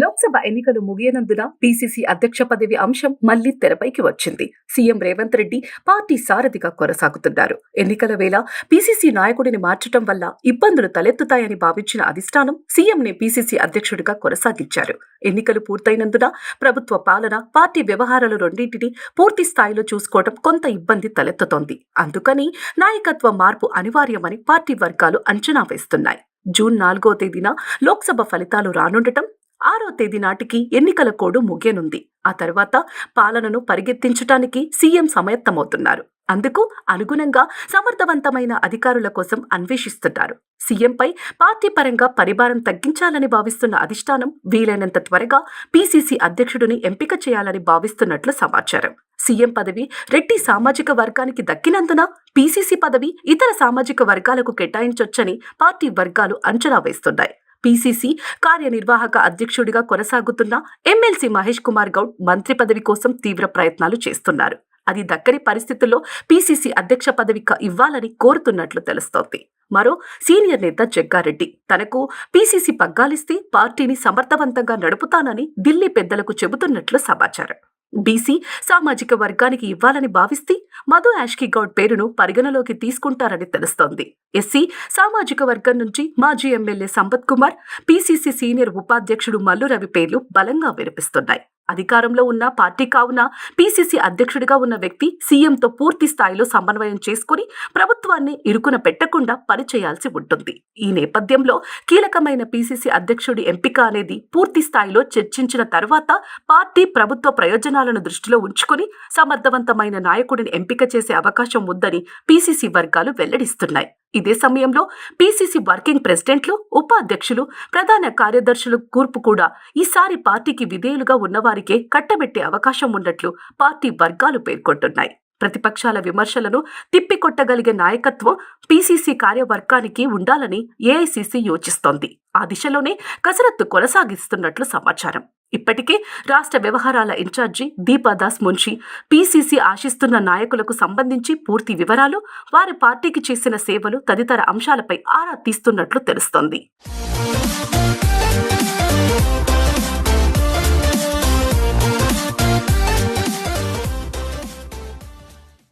లోక్సభ ఎన్నికలు ముగియనందున పీసీసీ అధ్యక్ష పదవి అంశం మళ్ళీ తెరపైకి వచ్చింది. సీఎం రేవంత్ రెడ్డి పార్టీ సారథిగా కొనసాగుతున్నారు. ఎన్నికల వేళ పీసీసీ నాయకుడిని మార్చడం వల్ల ఇబ్బందులు తలెత్తుతాయని భావించిన అధిష్టానం సీఎంని పీసీసీ అధ్యక్షుడిగా కొనసాగించారు. ఎన్నికలు పూర్తయినందున ప్రభుత్వ పాలన పార్టీ వ్యవహారాలు రెండింటిని పూర్తి స్థాయిలో చూసుకోవడం కొంత ఇబ్బంది తలెత్తుతోంది. అందుకని నాయకత్వ మార్పు అనివార్యమని పార్టీ వర్గాలు అంచనా వేస్తున్నాయి. జూన్ నాలుగో తేదీన లోక్సభ ఫలితాలు రానుండటం ఆరో తేదీ నాటికి ఎన్నికల కోడ్ ముగియనుంది. ఆ తర్వాత పాలనను పరిగెత్తించటానికి సీఎం సమయత్తమవుతున్నారు. అందుకు అనుగుణంగా సమర్థవంతమైన అధికారుల కోసం అన్వేషిస్తున్నారు. సీఎంపై పార్టీ పరంగా పరిభారం తగ్గించాలని భావిస్తున్న అధిష్టానం వీలైనంత త్వరగా పీసీసీ అధ్యక్షుడిని ఎంపిక చేయాలని భావిస్తున్నట్లు సమాచారం. సీఎం పదవి రెడ్డి సామాజిక వర్గానికి దక్కినందున పీసీసీ పదవి ఇతర సామాజిక వర్గాలకు కేటాయించొచ్చని పార్టీ వర్గాలు అంచనా వేస్తున్నాయి. పీసీసీ కార్యనిర్వాహక అధ్యక్షుడిగా కొనసాగుతున్న ఎమ్మెల్సీ మహేష్ కుమార్ గౌడ్ మంత్రి పదవి కోసం తీవ్ర ప్రయత్నాలు చేస్తున్నారు. అది దక్కని పరిస్థితుల్లో పీసీసీ అధ్యక్ష పదవి ఇవ్వాలని కోరుతున్నట్లు తెలుస్తోంది. మరో సీనియర్ నేత జగ్గారెడ్డి తనకు పీసీసీ పగ్గాలిస్తే పార్టీని సమర్థవంతంగా నడుపుతానని ఢిల్లీ పెద్దలకు చెబుతున్నట్లు సమాచారం. బీసీ సామాజిక వర్గానికి ఇవ్వాలని భావిస్తే మధు యాష్కి గౌడ్ పేరును పరిగణలోకి తీసుకుంటారని తెలుస్తోంది. ఎస్సీ సామాజిక వర్గం నుంచి మాజీ MLA Sampath Kumar PCC senior ఉపాధ్యక్షుడు మల్లు రవి పేర్లు బలంగా వినిపిస్తున్నాయి. అధికారంలో ఉన్న పార్టీ కావున పీసీసీ అధ్యక్షుడిగా ఉన్న వ్యక్తి సీఎంతో పూర్తి స్థాయిలో సమన్వయం చేసుకుని ప్రభుత్వాన్ని ఇరుకున పెట్టకుండా పనిచేయాల్సి ఉంటుంది. ఈ నేపథ్యంలో కీలకమైన పీసీసీ అధ్యక్షుడి ఎంపిక అనేది పూర్తి స్థాయిలో చర్చించిన తర్వాత పార్టీ ప్రభుత్వ ప్రయోజనాలను దృష్టిలో ఉంచుకొని సమర్థవంతమైన నాయకుడిని ఎంపిక చేసే అవకాశం ఉందని పీసీసీ వర్గాలు వెల్లడిస్తున్నాయి. ఇదే సమయంలో పీసీసీ వర్కింగ్ ప్రెసిడెంట్లు ఉపాధ్యక్షులు ప్రధాన కార్యదర్శులు కూర్పు కూడా ఈసారి పార్టీకి విధేయులుగా ఉన్నవారికే కట్టబెట్టే అవకాశం ఉన్నట్లు పార్టీ వర్గాలు పేర్కొంటున్నాయి. ప్రతిపక్షాల విమర్శలను తిప్పికొట్టగలిగే నాయకత్వం పీసీసీ కార్యవర్గానికి ఉండాలని ఏఐసీసీ యోచిస్తోంది. ఆ దిశలోనే కసరత్తు కొనసాగిస్తున్నట్లు సమాచారం. ఇప్పటికే రాష్ట్ర వ్యవహారాల ఇన్ఛార్జి దీపాదాస్ మున్షి పీసీసీ ఆశిస్తున్న నాయకులకు సంబంధించి పూర్తి వివరాలు వారి పార్టీకి చేసిన సేవలు తదితర అంశాలపై ఆరా తీస్తున్నట్లు తెలుస్తోంది.